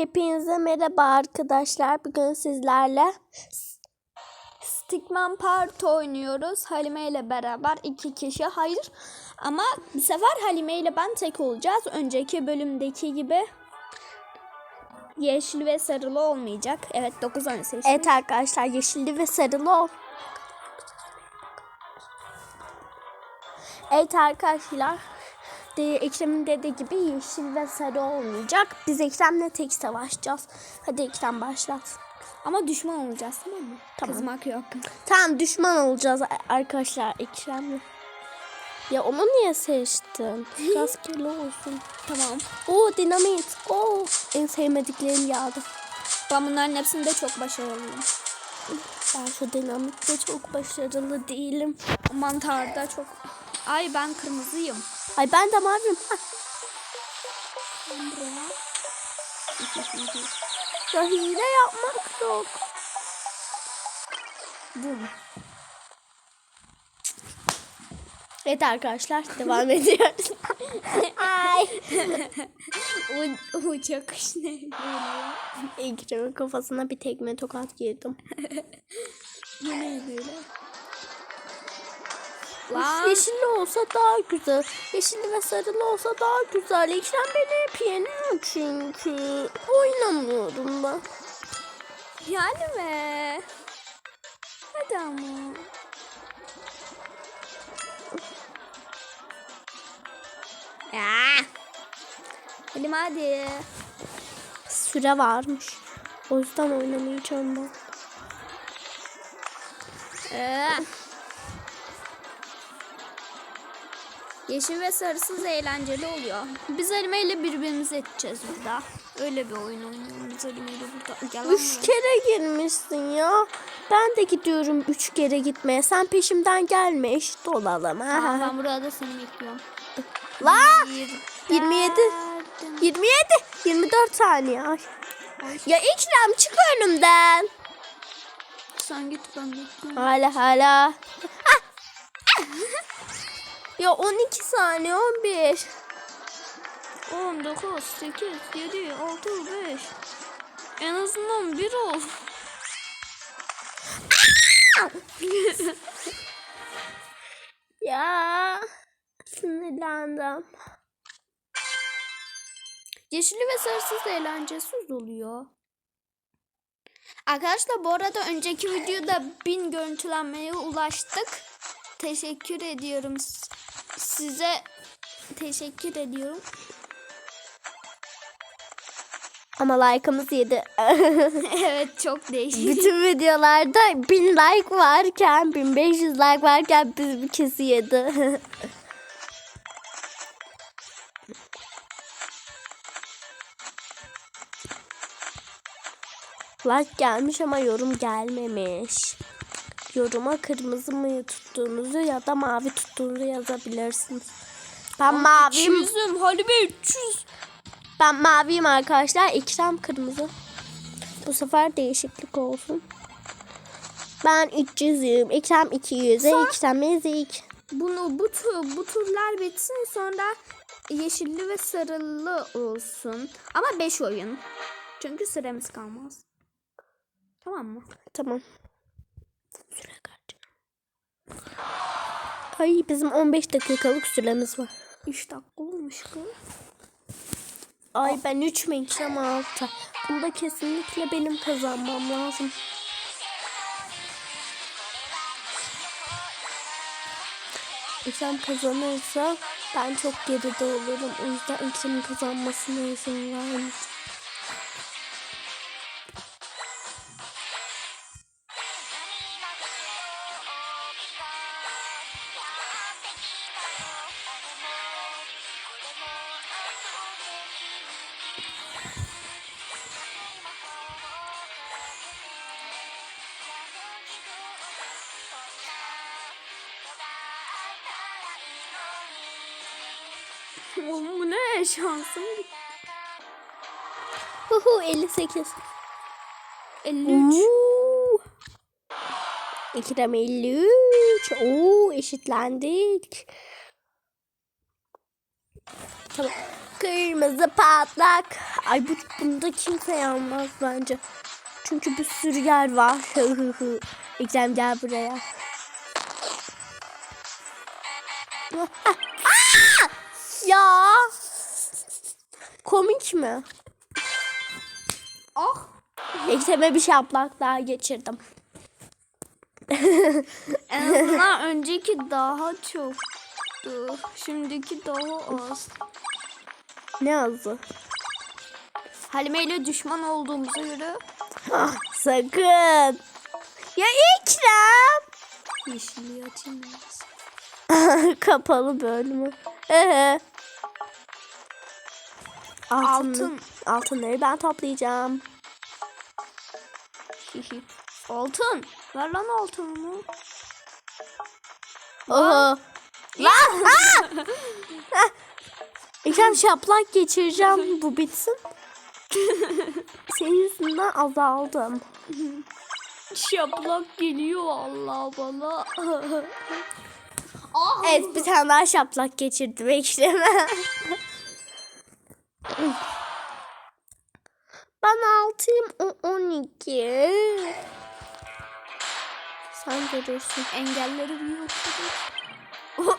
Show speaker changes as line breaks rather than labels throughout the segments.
Hepinize merhaba arkadaşlar. Bugün sizlerle
Stickman Part oynuyoruz. Halime ile beraber iki kişi. Hayır ama bu sefer Halime ile ben tek olacağız. Önceki bölümdeki gibi yeşil ve sarılı olmayacak. Evet 9 tane seçtim.
Evet arkadaşlar yeşilli ve sarılı ol. Evet arkadaşlar. De, Ekrem'in dediği gibi yeşil ve sarı olmayacak. Biz Ekrem'le tek savaşacağız. Hadi Ekrem başlat.
Ama düşman olacağız tamam mı?
Tamam.
Kızmak yok.
Tamam düşman olacağız arkadaşlar Ekrem'le. Ya onu niye seçtin? Rastgele olsun.
Tamam.
Oo dinamit. Oo en sevmediklerim geldi.
Ben bunların hepsinde çok başarılıyım.
Ben şu dinamitte çok başarılı değilim.
Mantarda çok... Ay ben kırmızıyım.
Ay ben de maviyim. Hah. Ya hile yapmak yok.
Bum.
Evet arkadaşlar devam ediyoruz. Ay.
O, o çakış ne böyle?
Kafasına bir tekme tokat girdim.
Bu ne böyle? Lan.
Yeşilli olsa daha güzel. Yeşilli ve sarılı olsa daha güzel. Ekrem beni hep yeniyor çünkü. Oynamıyorum ben.
Yani mi? Hadi ama. Ya. Hadi hadi.
Süre varmış. O yüzden oynamayacağım ben.
Ee. Yeşil ve sarısız eğlenceli oluyor. Biz ile birbirimizi edeceğiz burada. Öyle bir oyun oynuyoruz biz ile burada. Yalan
Üç
mı?
kere girmişsin ya. Ben de gidiyorum üç kere gitmeye. Sen peşimden gelme eşit olalım. Ha.
ben burada seni bekliyorum.
La!
Bir
27.
derdim.
27. 24 saniye. Ay. Ya İkrem çık önümden.
Sen git ben bekliyorum.
Hala hala. Ya 12 saniye 11.
10, 9, 8, 7, 6, 5. En azından bir ol.
Ya sinirlendim.
Yeşilli ve sarısız eğlencesiz oluyor. Arkadaşlar bu arada önceki videoda bin görüntülenmeye ulaştık. Teşekkür ediyorum. Size teşekkür ediyorum.
Ama like'ımız yedi.
evet çok değişik.
Bütün videolarda 1000 like varken 1500 like varken biz bir kesi yedi. like gelmiş ama yorum gelmemiş. Yoruma kırmızı mı tuttuğunuzu ya da mavi tuttuğunuzu yazabilirsiniz. Ben maviyim.
200'üm Halime 300.
Ben maviyim arkadaşlar. İkram kırmızı. Bu sefer değişiklik olsun. Ben 300'üm. İkram 200'e.
Sen-
İkram ezik.
Bunu bu tur bu turlar bitsin sonra yeşilli ve sarılı olsun. Ama 5 oyun. Çünkü süremiz kalmaz. Tamam mı?
Tamam. Süre kaç? Ay bizim 15 dakikalık süremiz var.
3 dakika olmuş kız.
Ay ben 3 mü İkram 6. Bunda kesinlikle benim kazanmam lazım. İkram kazanırsa ben çok geride olurum. O yüzden İkram'ın kazanmasına izin vermeyeceğim.
Şansım gitti.
Huhu 58.
53.
Oo. İkram 53. Oo eşitlendik. Tamam. Kırmızı patlak. Ay bu bunda kimse yanmaz bence. Çünkü bir sürü yer var. Ekrem gel buraya. Ya. Komik mi?
Ah.
Ekrem'e bir şaplak daha geçirdim.
En azından önceki daha çoktu. Şimdiki daha az.
Ne azı?
Halime ile düşman olduğumuza göre
Ah, sakın. Ya Ekrem.
yeşilliği açayım.
Kapalı bölümü. Altın.
Altın.
Altınları ben toplayacağım.
Altın. Ver lan altınımı.
Oho. Lan! Ekrem şaplak geçireceğim. Bu bitsin. Senin yüzünden azaldım.
Şaplak geliyor Allah bana. ah.
Evet bir tane daha şaplak geçirdim Ekrem'e. Ben altıyım o on iki. Sen görürsün.
Engelleri yok edek.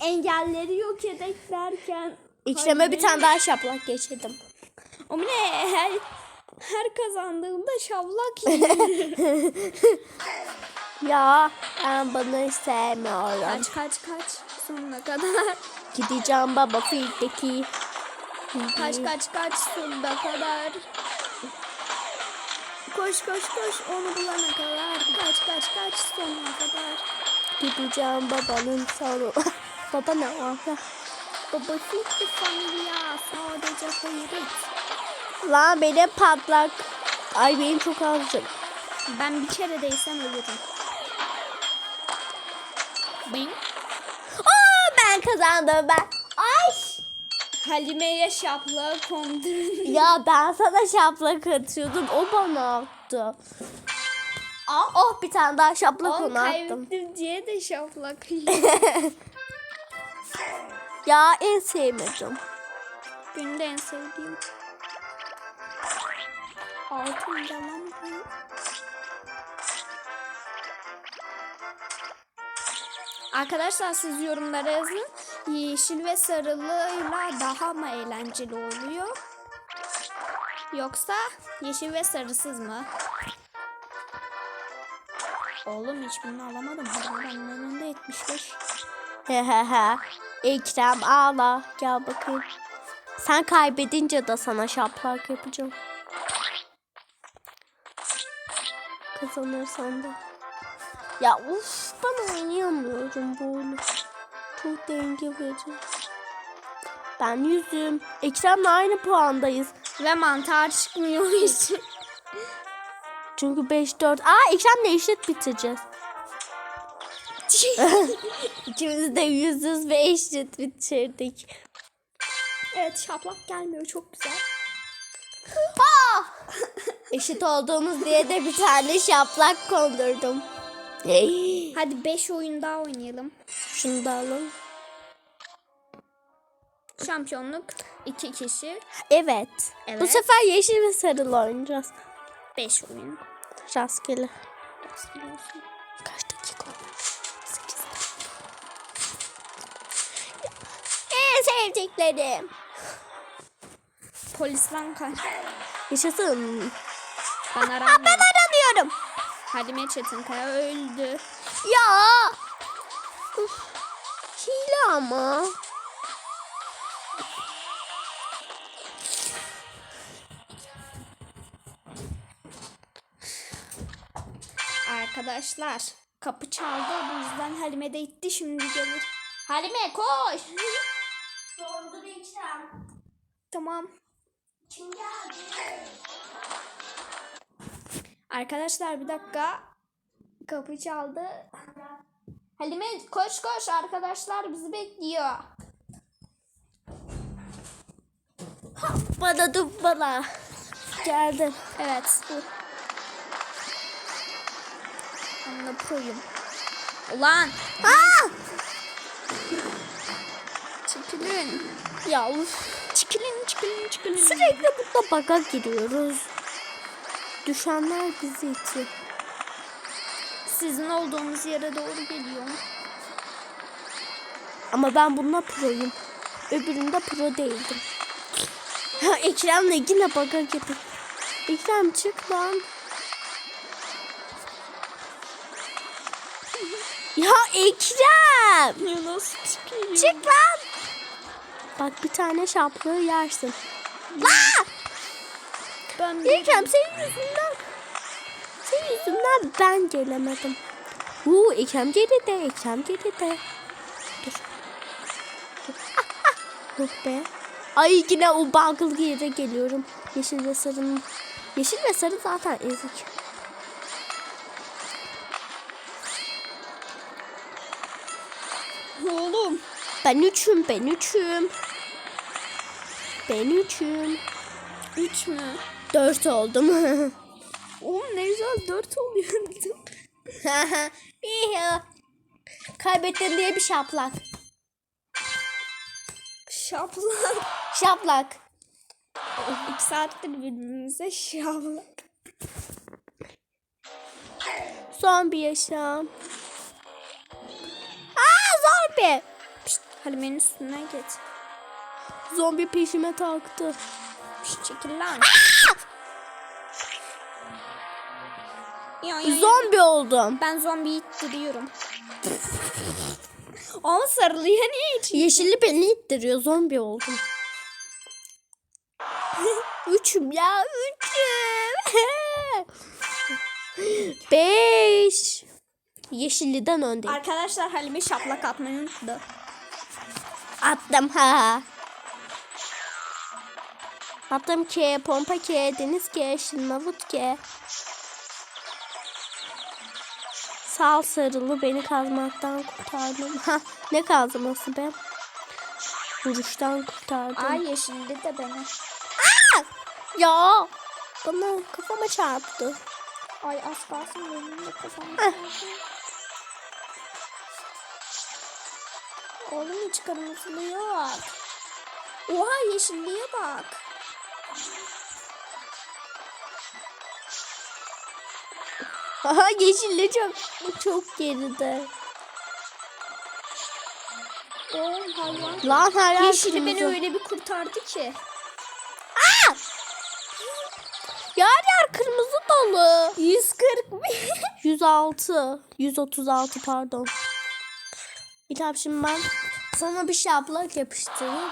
Engelleri yok edek derken.
Ekrem'e bir tane daha şaplak geçirdim.
O ne? Her, her kazandığımda şaplak.
Ya ben bunu sevmiyorum.
kaç kaç kaç sonuna kadar.
Gideceğim baba fildeki.
Kaç kaç kaç sonuna kadar. Koş koş koş onu bulana kadar. Kaç kaç kaç sonuna kadar.
Gideceğim babanın sonu. Baba ne var?
Baba bir familya sadece hayret.
Lan benim patlak. Ay benim çok azcık.
Ben bir kere değsem ölürüm. Bing.
Aa, ben kazandım ben.
Halime'ye şaplığı kondurun.
Ya ben sana şaplak atıyordum. O bana attı.
Ah,
Oh bir tane daha şaplak
Oğlum
ona attım.
kaybettim diye de şaplak
Ya en sevmedim.
Benim de en sevdiğim. Altın yalan bu. Arkadaşlar siz yorumlara yazın. Yeşil ve sarılıyla daha mı eğlenceli oluyor? Yoksa yeşil ve sarısız mı? Oğlum hiçbirini alamadım. Hadi benim önünde 75.
Hehehe. Ekrem ağla. Gel bakayım. Sen kaybedince de sana şaplak yapacağım. Kazanırsan da. Ya uf ben oynayamıyorum bu oyunu. Çok denge verici. Ben yüzüm. Ekrem'le aynı puandayız.
Ve mantar çıkmıyor hiç.
Çünkü 5-4. Aa Ekrem'le eşit bitireceğiz. İkimiz de yüzüz ve eşit bitirdik.
evet şaplak gelmiyor çok güzel.
Eşit olduğumuz diye de bir tane şaplak kondurdum.
Hadi 5 oyun daha oynayalım.
Şunu da alalım.
Şampiyonluk 2 kişi
Evet. Bu
Evet.
sefer yeşil ve sarılı oynayacağız.
5 oyun.
Rastgele.
Biliyorsun.
Kaç dakika olmuş? 8 En sevdiklerim.
Polisten kaç.
Yaşasın.
Bana
Ben
rağmen.
aranıyorum.
Halime Çetinkaya öldü.
Ya. Ama.
Arkadaşlar kapı çaldı. Bu yüzden Halime de gitti. Şimdi gelir. Halime koş.
Dondur içem.
tamam.
Kim geldi?
Arkadaşlar bir dakika. Kapı çaldı. Halime koş koş arkadaşlar bizi bekliyor.
Bana dur bana. Geldim.
Evet bu. Anla proyum. Ulan
Aa!
çıkın. çekilin.
Ya uf.
Çekilin çekilin çekilin.
Sürekli burada baga giriyoruz. Düşenler bizi itiyor.
Sizin olduğunuz yere doğru geliyorum.
Ama ben bunda proyum. Öbüründe pro değildim. Ha, Ekrem'le yine baga girdi. Ekrem çık lan. Ya Ekrem!
Ya nasıl çıkayım?
Çık lan! Bak bir tane şaplığı yersin. Lan!
Ben
Ekrem senin yüzünden. Senin yüzünden ben gelemedim. Uuu Ekrem geride, Ekrem geride. Dur. Yok be. Ay yine o bug'lı yere geliyorum. Yeşil ve sarının. Yeşil ve sarı zaten ezik.
Oğlum.
Ben üçüm, ben üçüm. Ben üçüm.
Üç mü?
Dört oldum.
Oğlum ne güzel dört oluyordum.
Yuhu. Kaybettin diye bir şaplak.
Şaplak.
Şaplak.
İki saattir birbirimize şaplak.
Son bir yaşam. Aa zombi.
Pişt, Halime'nin üstüne geç.
Zombi peşime taktı.
Pişt, çekil lan. Ya, ya, ya.
Zombi oldum.
Ben zombiyi ittiriyorum. Ama sarılıya niye için?
Yeşilli beni ittiriyor. Zombi oldum. üçüm ya. Üçüm. Beş. Yeşilliden öndeyim.
Arkadaşlar Halime şaplak atmayı unuttu.
Attım ha. Attım ki pompa ki deniz ki şınavut ki. Sal sarılı beni kazmaktan kurtardın. Ha ne kazması be? Vuruştan kurtardın.
Ay yeşilli de beni.
Ya bana kafama çarptı.
Ay az kalsın benim de kafam.
Ah.
Oğlum hiç kırmızılı yok. Oha yeşilliye bak.
Aha yeşilli çok çok geride.
Oğlum hayvan.
Lan yer
Yeşili beni öyle bir kurtardı ki.
Yer yer kırmızı dolu.
140 mı?
106. 136 pardon. İlham şimdi ben sana bir şaplak yapıştırayım.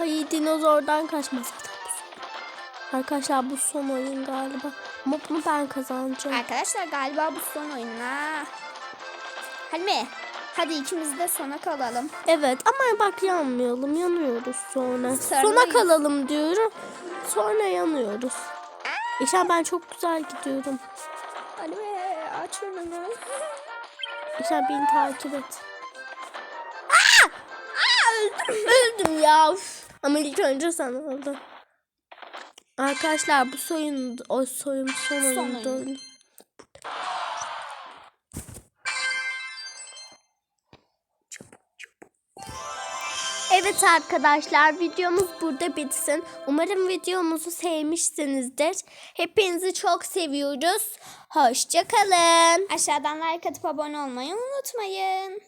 Ay dinozordan kaçma zaten. Arkadaşlar bu son oyun galiba. Ama bunu ben kazanacağım.
Arkadaşlar galiba bu son oyun ha. Halime hadi ikimiz de sona kalalım.
Evet ama bak yanmayalım yanıyoruz sonra.
Sarmayız.
Sona kalalım diyorum. Sonra yanıyoruz. İşte ben çok güzel gidiyorum.
Halime aç önünü.
İşte beni takip et. Aa! Aa, öldüm. öldüm ya. Üf. Ama ilk önce sen öldün. Arkadaşlar bu soyun o soyun son
Son
oyunda
oyun.
oyun. Evet arkadaşlar videomuz burada bitsin. Umarım videomuzu sevmişsinizdir. Hepinizi çok seviyoruz. Hoşçakalın.
Aşağıdan like atıp abone olmayı unutmayın.